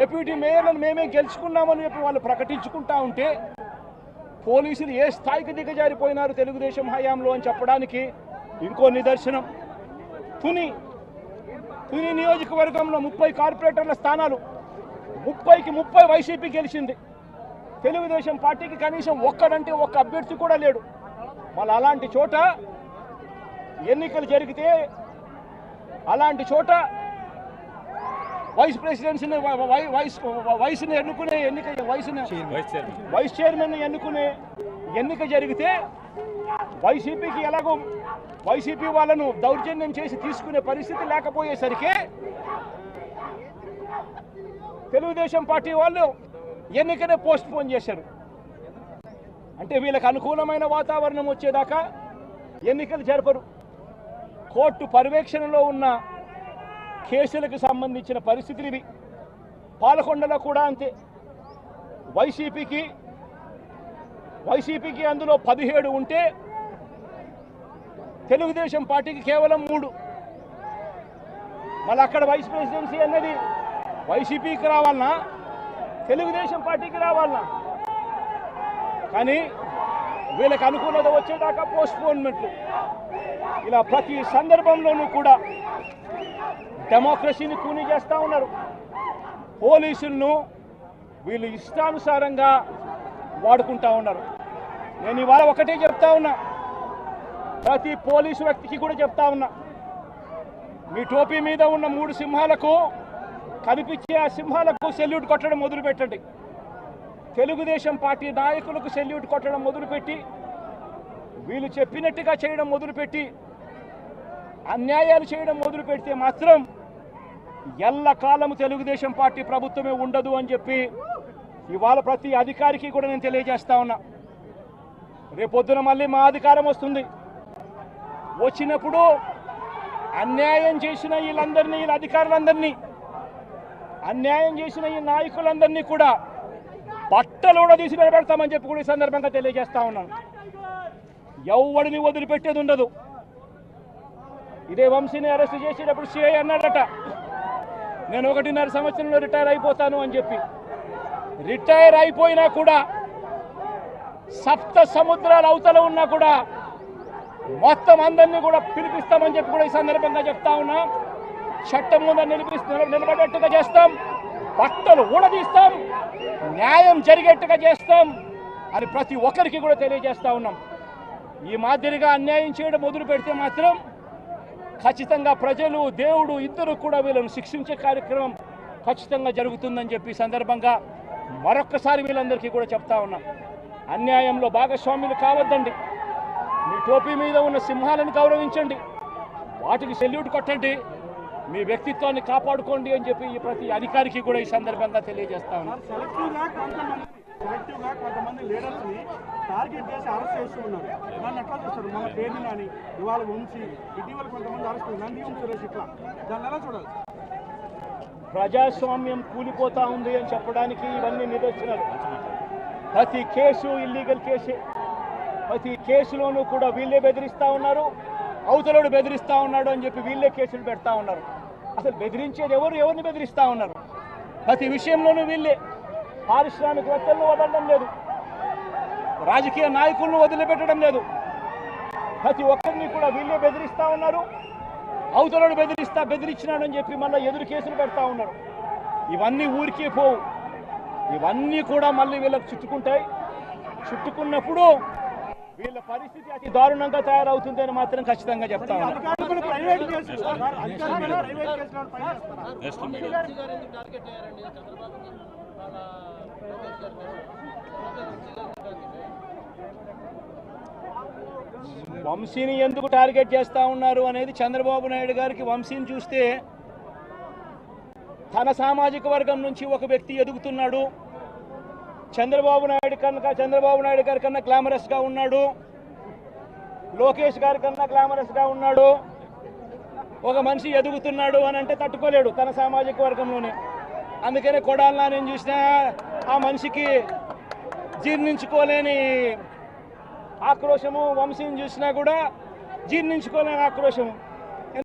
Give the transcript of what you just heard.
Deputy మేయర్లను మేమే గెలుచుకున్నామని చెప్పి వాళ్ళు ప్రకటించుకుంటా ఉంటే పోలీసులు ఏ స్థాయికి దిగజారిపోయినారు తెలుగుదేశం హయాంలో అని చెప్పడానికి ఇంకో నిదర్శనం. తుని తుని నియోజకవర్గంలో ముప్పై కార్పొరేటర్ల స్థానాలు ముప్పైకి ముప్పై వైసీపీ గెలిచింది. తెలుగుదేశం పార్టీకి కనీసం ఒక్కడంటే ఒక్క అభ్యర్థి కూడా లేడు. మళ్ళీ అలాంటి చోట ఎన్నికలు జరిగితే అలాంటి చోట వైస్ వై- వైస్ వయసుని ఎన్నుకునే ఎన్నిక వయసుని వైస్ చైర్మన్ ఎన్నుకునే ఎన్నిక జరిగితే వైసీపీకి ఎలాగో వైసీపీ వాళ్ళను దౌర్జన్యం చేసి తీసుకునే పరిస్థితి లేకపోయేసరికి తెలుగుదేశం పార్టీ వాళ్ళు ఎన్నికనే పోస్ట్ పోన్ చేశారు. అంటే వీళ్ళకి అనుకూలమైన వాతావరణం వచ్చేదాకా ఎన్నికలు జరపరు. కోర్టు పర్యవేక్షణలో ఉన్న కేసులకు సంబంధించిన పరిస్థితులు ఇవి పాలకొండలో కూడా అంతే. వైసీపీకి వైసీపీకి అందులో పదిహేడు ఉంటే తెలుగుదేశం పార్టీకి కేవలం మూడు. మళ్ళీ అక్కడ వైస్ ప్రెసిడెన్సీ అన్నది వైసీపీకి రావాలన్నా తెలుగుదేశం పార్టీకి రావాలన్నా కానీ వీళ్ళకి అనుకూలత వచ్చేదాకా పోస్ట్పోన్మెంట్లు ఇలా ప్రతి సందర్భంలోనూ కూడా డెమోక్రసీని కూని చేస్తూ ఉన్నారు. పోలీసులను వీళ్ళు ఇష్టానుసారంగా వాడుకుంటా ఉన్నారు. నేను ఇవాళ ఒకటే చెప్తా ఉన్నా. ప్రతి పోలీసు వ్యక్తికి కూడా చెప్తా ఉన్నా. మీ టోపీ మీద ఉన్న మూడు సింహాలకు కనిపించే ఆ సింహాలకు సెల్యూట్ కొట్టడం మొదలుపెట్టండి. తెలుగుదేశం పార్టీ నాయకులకు సెల్యూట్ కొట్టడం మొదలుపెట్టి వీళ్ళు చెప్పినట్టుగా చేయడం మొదలుపెట్టి అన్యాయాలు చేయడం మొదలు పెడితే మాత్రం ఎల్లకాలము తెలుగుదేశం పార్టీ ప్రభుత్వమే ఉండదు అని చెప్పి ఇవాళ ప్రతి అధికారికి కూడా నేను తెలియజేస్తా ఉన్నా. రేపొద్దున మళ్ళీ మా అధికారం వస్తుంది. వచ్చినప్పుడు అన్యాయం చేసిన వీళ్ళందరినీ వీళ్ళ అధికారులందరినీ అన్యాయం చేసిన ఈ నాయకులందరినీ కూడా బట్టలు కూడా తీసి నిలబెడతామని చెప్పి కూడా ఈ సందర్భంగా తెలియజేస్తా ఉన్నాను. ఎవడిని వదిలిపెట్టేది ఉండదు. ఇదే వంశీని అరెస్ట్ చేసేటప్పుడు సిఐ అన్నాడట నేను ఒకటిన్నర సంవత్సరంలో రిటైర్ అయిపోతాను అని చెప్పి. రిటైర్ అయిపోయినా కూడా సప్త సముద్రాల అవతల ఉన్నా కూడా మొత్తం అందరినీ కూడా పిలిపిస్తామని చెప్పి కూడా ఈ సందర్భంగా చెప్తా ఉన్నా. చట్టం ముందు నిలిపిస్తూ నిలబడేట్టుగా చేస్తాం. బట్టలు ఊడదీస్తాం. న్యాయం జరిగేట్టుగా చేస్తాం అని ప్రతి ఒక్కరికి కూడా తెలియజేస్తూ ఉన్నాం. ఈ మాదిరిగా అన్యాయం చేయడం మొదలు పెడితే మాత్రం ఖచ్చితంగా ప్రజలు దేవుడు ఇద్దరు కూడా వీళ్ళను శిక్షించే కార్యక్రమం ఖచ్చితంగా జరుగుతుందని చెప్పి సందర్భంగా మరొక్కసారి వీళ్ళందరికీ కూడా చెప్తా ఉన్నాం. అన్యాయంలో భాగస్వాములు కావద్దండి. మీ టోపీ మీద ఉన్న సింహాలను గౌరవించండి. వాటికి సెల్యూట్ కొట్టండి. మీ వ్యక్తిత్వాన్ని కాపాడుకోండి అని చెప్పి ఈ ప్రతి అధికారికి కూడా ఈ సందర్భంగా తెలియజేస్తా ఉన్నాం సెలెక్టివ్గా కొంతమంది సెలెక్టివ్గా కొంతమంది లీడర్స్ని టార్గెట్ చేసి అరెస్ట్ చేస్తూ ఉన్నారు. దాన్ని ఎట్లా చూస్తారు? మన పేరుని కానీ ఇవాళ ఉంచి ఇటీవల కొంతమంది అరెస్ట్ నంది ఉంది సురేష్ ఇట్లా. దాన్ని ఎలా చూడాలి? ప్రజాస్వామ్యం కూలిపోతా ఉంది అని చెప్పడానికి ఇవన్నీ నిదర్శనాలు. ప్రతి కేసు ఇల్లీగల్ కేసే. ప్రతి కేసులోనూ కూడా వీళ్ళే బెదిరిస్తా ఉన్నారు. అవతలోడు బెదిరిస్తా ఉన్నాడు అని చెప్పి వీళ్ళే కేసులు పెడతా ఉన్నారు. అసలు బెదిరించేది ఎవరు? ఎవరిని బెదిరిస్తూ ఉన్నారు? ప్రతి విషయంలోనూ వీళ్ళే. పారిశ్రామికవేత్తలను వదలడం లేదు. రాజకీయ నాయకులను వదిలిపెట్టడం లేదు. ప్రతి ఒక్కరిని కూడా వీళ్ళే బెదిరిస్తూ ఉన్నారు. అవతలను బెదిరిస్తా బెదిరించినాడని చెప్పి మళ్ళీ ఎదురు కేసులు పెడతా ఉన్నారు. ఇవన్నీ ఊరికే పోవు. ఇవన్నీ కూడా మళ్ళీ వీళ్ళకి చుట్టుకుంటాయి. చుట్టుకున్నప్పుడు వీళ్ళ పరిస్థితి అతి దారుణంగా తయారవుతుందని మాత్రం ఖచ్చితంగా చెప్తా ఉన్నాను అధికారులు ప్రైవేట్ కేసులు అధికారులు ప్రైవేట్ కేసులు పని చేస్తున్నారు వంశీని ఎందుకు టార్గెట్ చేస్తా ఉన్నారు అనేది చంద్రబాబు నాయుడు గారికి వంశీని చూస్తే తన సామాజిక వర్గం నుంచి ఒక వ్యక్తి ఎదుగుతున్నాడు. చంద్రబాబు నాయుడు కన్నా చంద్రబాబు నాయుడు గారి కన్నా గ్లామరస్గా ఉన్నాడు. లోకేష్ గారి కన్నా గ్లామరస్గా ఉన్నాడు. ఒక మనిషి ఎదుగుతున్నాడు అని అంటే తట్టుకోలేడు తన సామాజిక వర్గంలోనే. అందుకనే కొడాలనా నేను చూసినా ఆ మనిషికి జీర్ణించుకోలేని ఆక్రోశము వంశీని చూసినా కూడా జీర్ణించుకోలేని ఆక్రోశము.